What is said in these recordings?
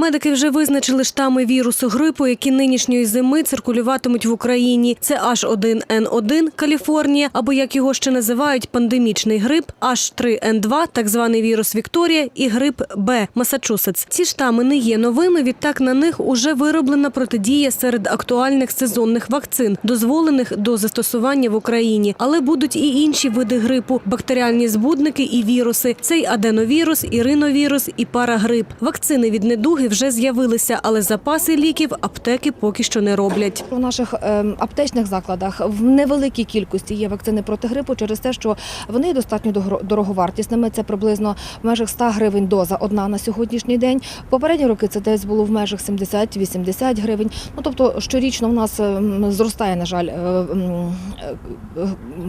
Медики вже визначили штами вірусу грипу, які нинішньої зими циркулюватимуть в Україні. Це H1N1 Каліфорнія, або як його ще називають, пандемічний грип, H3N2, так званий вірус Вікторія, і грип Б Масачусетс. Ці штами не є новими. Відтак на них уже вироблена протидія серед актуальних сезонних вакцин, дозволених до застосування в Україні. Але будуть і інші види грипу: бактеріальні збудники і віруси. Цей аденовірус, і риновірус, і парагрип. Вакцини від недуги вже з'явилися, але запаси ліків аптеки поки що не роблять. У наших ем, аптечних закладах в невеликій кількості є вакцини проти грипу через те, що вони достатньо дороговартісними. Це приблизно в межах 100 гривень доза одна на сьогоднішній день. Попередні роки це десь було в межах 70-80 гривень. Ну тобто щорічно в нас ем, зростає, на жаль, е, е,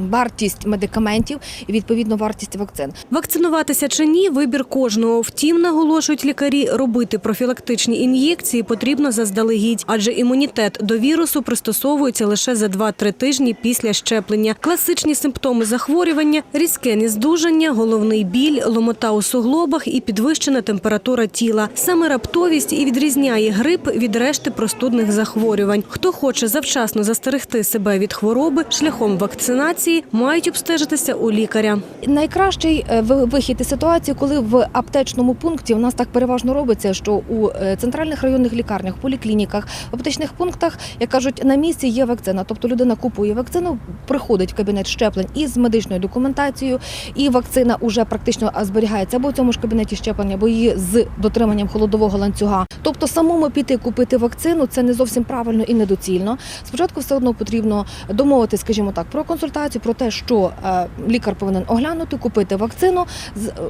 вартість медикаментів і відповідно вартість вакцин. Вакцинуватися чи ні, вибір кожного. Втім, наголошують лікарі, робити профілактичні ін'єкції потрібно заздалегідь, адже імунітет до вірусу пристосовується лише за 2-3 тижні після щеплення. Класичні симптоми захворювання – різке нездужання, головний біль, ломота у суглобах і підвищена температура тіла. Саме раптовість і відрізняє грип від решти простудних захворювань. Хто хоче завчасно застерегти себе від хвороби шляхом вакцинації, мають обстежитися у лікаря. Найкращий е, вихід із ситуації, коли в аптечному пункті у нас так переважно робиться, що у е, центральних районних лікарнях, поліклініках, аптечних пунктах, як кажуть, на місці є вакцина. Тобто людина купує вакцину, приходить в кабінет щеплень із медичною документацією, і вакцина вже практично зберігається або в цьому ж кабінеті щеплення, або її з дотриманням холодового ланцюга. Тобто самому піти купити вакцину це не зовсім правильно і недоцільно. Спочатку все одно потрібно домовити, скажімо так, про консультацію, про те, що е, лікар повинен оглянути, купити вакцину,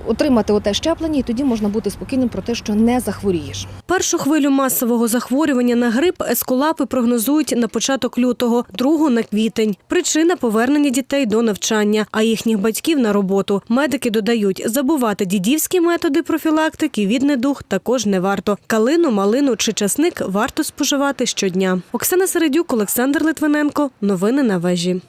отримати оте щеплення, і тоді можна бути спокійним про те, що не захворієш. Першу хвилю масового захворювання на грип ескулапи прогнозують на початок лютого, другу на квітень. Причина повернення дітей до навчання, а їхніх батьків на роботу. Медики додають, забувати дідівські методи профілактики від недуг також не варто. Калину, малину чи часник варто споживати щодня. Оксана Середюк, Олександр Литвиненко. Новини на вежі.